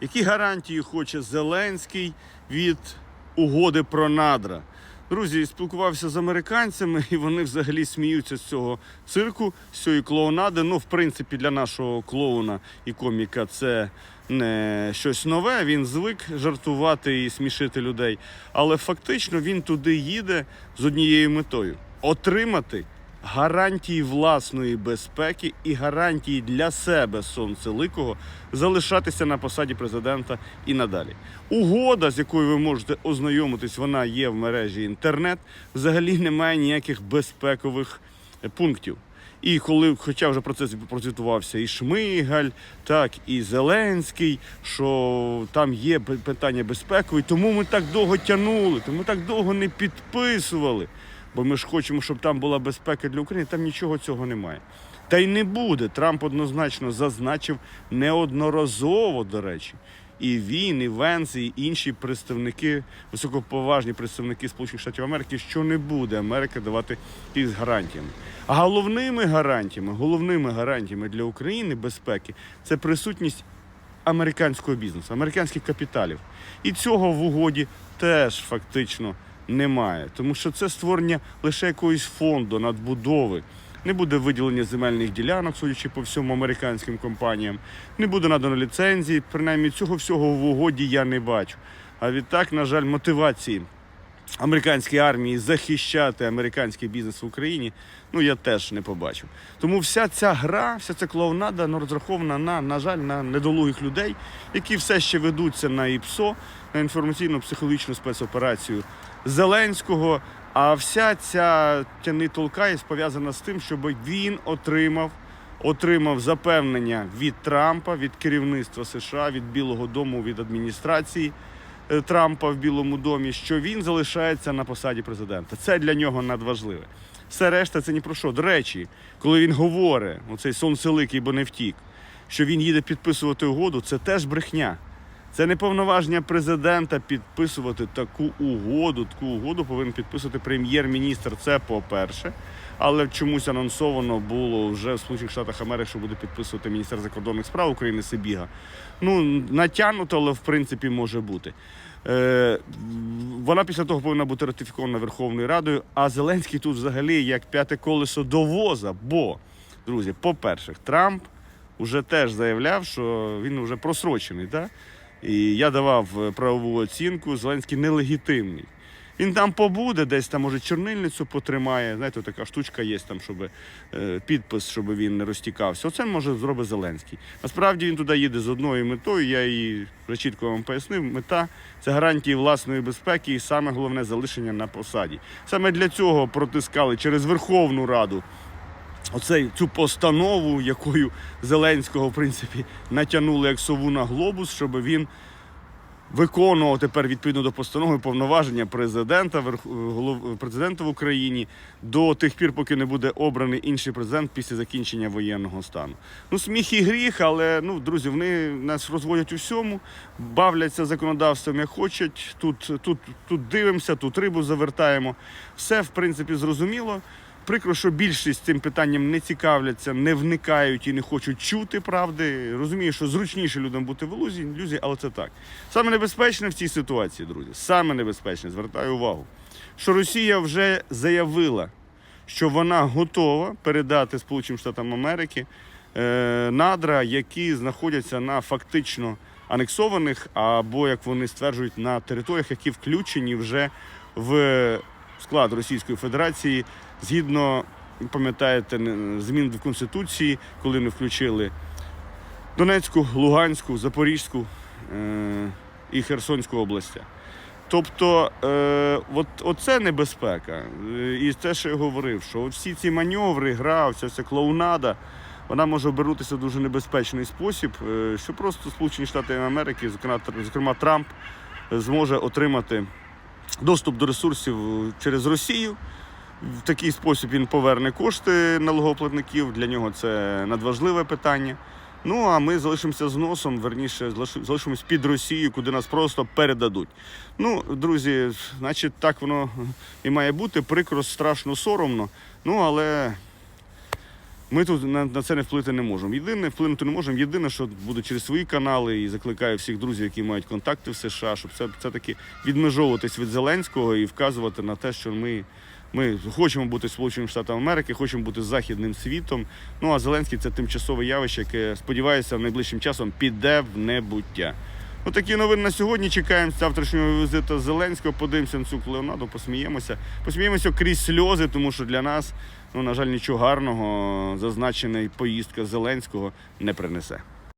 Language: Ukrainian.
Які гарантії хоче Зеленський від угоди про надра? Друзі, спілкувався з американцями, і вони взагалі сміються з цього цирку, з цієї клоунади. Ну, в принципі, для нашого клоуна і коміка це не щось нове. Він звик жартувати і смішити людей. Але фактично він туди їде з однією метою отримати гарантії власної безпеки і гарантії для себе сонцеликого залишатися на посаді президента і надалі. Угода, з якою ви можете ознайомитись, вона є в мережі інтернет. Взагалі немає ніяких безпекових е, пунктів. І коли, хоча вже процес процитувався і Шмигаль, так і Зеленський, що там є питання безпекові, тому ми так довго тягнули, тому так довго не підписували. Бо ми ж хочемо, щоб там була безпека для України. Там нічого цього немає. Та й не буде. Трамп однозначно зазначив неодноразово, до речі. І він, і Венс, і інші представники, високоповажні представники Сполучених Штатів Америки, що не буде Америка давати із гарантіями. А головними гарантіями, головними гарантіями для України безпеки це присутність американського бізнесу, американських капіталів. І цього в угоді теж фактично немає, тому що це створення лише якогось фонду надбудови. Не буде виділення земельних ділянок, судячи по всьому американським компаніям, не буде надано ліцензії. Принаймні цього всього в угоді я не бачу. А відтак, на жаль, мотивації американської армії захищати американський бізнес в Україні, ну я теж не побачив. Тому вся ця гра, вся ця клоунада ну, розрахована на, на жаль, на недолугих людей, які все ще ведуться на ІПСО, на інформаційно-психологічну спецоперацію Зеленського. А вся ця тяни толка є пов'язана з тим, щоб він отримав. Отримав запевнення від Трампа, від керівництва США, від Білого Дому, від адміністрації Трампа в Білому домі, що він залишається на посаді президента. Це для нього надважливе. Все решта це ні про що. До речі, коли він говорить, оцей сонцеликий, бо не втік, що він їде підписувати угоду, це теж брехня. Це не повноваження президента підписувати таку угоду. Таку угоду повинен підписувати прем'єр-міністр. Це по-перше. Але чомусь анонсовано було вже в Сполучених Штатах Америки, що буде підписувати міністр закордонних справ України Сибіга. Ну, натягнуто, але в принципі може бути. Е, вона після того повинна бути ратифікована Верховною Радою, а Зеленський тут взагалі як п'яте колесо до воза. Бо, друзі, по-перше, Трамп вже теж заявляв, що він вже просрочений. Так? І я давав правову оцінку, Зеленський нелегітимний. Він там побуде, десь там, може, чорнильницю потримає. Знаєте, така штучка є там, щоб е, підпис, щоб він не розтікався. Оце може зробить Зеленський. Насправді він туди їде з одною метою. Я її вже чітко вам пояснив. Мета це гарантії власної безпеки і саме головне залишення на посаді. Саме для цього протискали через Верховну Раду оцей цю постанову, якою Зеленського, в принципі, натягнули як сову на глобус, щоб він виконував тепер відповідно до постанови повноваження президента, президента в Україні до тих пір, поки не буде обраний інший президент після закінчення воєнного стану. Ну, сміх і гріх, але ну, друзі, вони нас розводять у всьому, бавляться законодавством як хочуть. Тут, тут, тут дивимося, тут рибу завертаємо. Все, в принципі, зрозуміло. Прикро, що більшість цим питанням не цікавляться, не вникають і не хочуть чути правди. Розумію, що зручніше людям бути в ілюзії, але це так. Саме небезпечне в цій ситуації, друзі, саме небезпечне, звертаю увагу, що Росія вже заявила, що вона готова передати Сполученим Штатам Америки е, надра, які знаходяться на фактично анексованих, або, як вони стверджують, на територіях, які включені вже в склад Російської Федерації згідно, пам'ятаєте, змін в Конституції, коли не включили Донецьку, Луганську, Запорізьку е- і Херсонську області. Тобто, е, от, оце небезпека. Е, І те, що я говорив, що всі ці маневри, гра, вся ця клоунада, вона може обернутися в дуже небезпечний спосіб, е, що просто Сполучені Штати Америки, зокрема, Трамп, зможе отримати доступ до ресурсів через Росію. В такий спосіб він поверне кошти налогоплатників. Для нього це надважливе питання. Ну а ми залишимося з носом, верніше, залиши- залишимось під Росією, куди нас просто передадуть. Ну, друзі, значить, так воно і має бути. Прикро, страшно, соромно. Ну, але Ми тут на, на це не вплити не можемо. Єдине, вплинути не можемо. Єдине, що буде через свої канали і закликаю всіх друзів, які мають контакти в США, щоб це, це таки відмежовуватись від Зеленського і вказувати на те, що ми, ми хочемо бути Сполученими Штатами Америки, хочемо бути західним світом. Ну а Зеленський це тимчасове явище, яке сподіваюся, найближчим часом піде в небуття. Отакі новини на сьогодні. Чекаємо завтрашнього візиту Зеленського. Подивимося на цю клеонаду, посміємося. Посміємося крізь сльози, тому що для нас, ну на жаль, нічого гарного зазначена поїздка Зеленського не принесе.